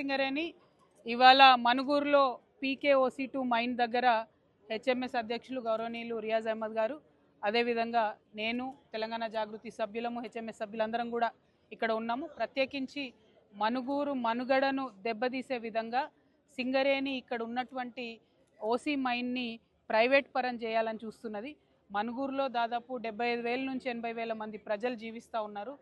సింగరేణి ఇవాళ మనుగూరులో PKOC two mine దగ్గర హెచ్ఎంఎస్ అధ్యక్షులు గౌరవనీయులు రియాజ్ అహ్మద్ గారు. అదేవిధంగా నేను తెలంగాణ జాగృతి సభ్యులము హెచ్ఎంఎస్ సభ్యులందరం కూడా ఇక్కడ ఉన్నాము. ప్రత్యేకించి మనుగూరు మనుగడను దెబ్బతీసే విధంగా సింగరేణి ఇక్కడ ఉన్నటువంటి ఓసీ మైన్ని ప్రైవేట్ పరం చేయాలని చూస్తున్నది. మనుగూరులో దాదాపు డెబ్బై ఐదు వేల నుంచి ఎనభై వేల మంది ప్రజలు జీవిస్తూ ఉన్నారు.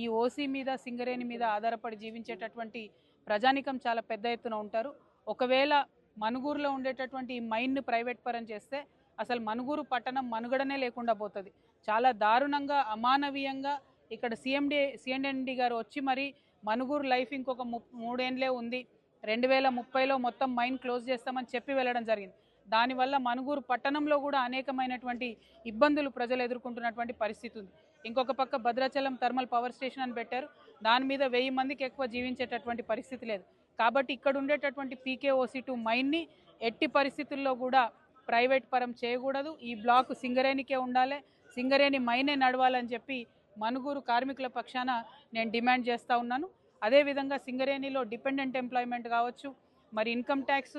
ఈ ఓసీ మీద సింగరేణి మీద ఆధారపడి జీవించేటటువంటి ప్రజానికం చాలా పెద్ద ఎత్తున ఉంటారు. ఒకవేళ మనుగూరులో ఉండేటటువంటి ఈ మైన్ను ప్రైవేట్ పరం చేస్తే అసలు మనుగూరు పట్టణం మనుగడనే లేకుండా పోతుంది. చాలా దారుణంగా అమానవీయంగా ఇక్కడ సిఎండి సిఎండి గారు వచ్చి మరి మనుగూరు లైఫ్ ఇంకొక ము మూడేండ్లే ఉంది. రెండు వేల ముప్పైలో మొత్తం మైన్ క్లోజ్ చేస్తామని చెప్పి వెళ్ళడం జరిగింది. దానివల్ల మనుగూరు పట్టణంలో కూడా అనేకమైనటువంటి ఇబ్బందులు ప్రజలు ఎదుర్కొంటున్నటువంటి పరిస్థితి ఉంది. ఇంకొక పక్క భద్రాచలం థర్మల్ పవర్ స్టేషన్ అని పెట్టారు. దాని మీద వెయ్యి మందికి ఎక్కువ జీవించేటటువంటి పరిస్థితి లేదు. కాబట్టి ఇక్కడ ఉండేటటువంటి పీకేఓసి టూ మైన్ని ఎట్టి పరిస్థితుల్లో కూడా ప్రైవేట్ పరం చేయకూడదు. ఈ బ్లాక్ సింగరేణికే ఉండాలి. సింగరేణి మైనే నడవాలని చెప్పి మనుగూరు కార్మికుల పక్షాన నేను డిమాండ్ చేస్తూ ఉన్నాను. అదేవిధంగా సింగరేణిలో డిపెండెంట్ ఎంప్లాయ్మెంట్ కావచ్చు మరి ఇన్కమ్ ట్యాక్స్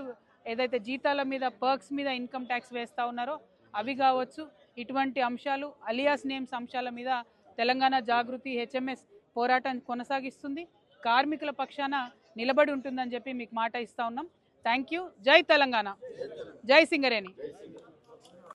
ఏదైతే జీతాల మీద పర్క్స్ మీద ఇన్కమ్ ట్యాక్స్ వేస్తూ ఉన్నారో అవి కావచ్చు. ఇటువంటి అంశాలు అలియాస్ నేమ్స్ అంశాల మీద తెలంగాణ జాగృతి హెచ్ఎంఎస్ పోరాటం కొనసాగిస్తుంది. కార్మికుల పక్షాన నిలబడి ఉంటుందని చెప్పి మీకు మాట ఇస్తా ఉన్నాం. థ్యాంక్ యూ జై తెలంగాణ. జై సింగరేణి.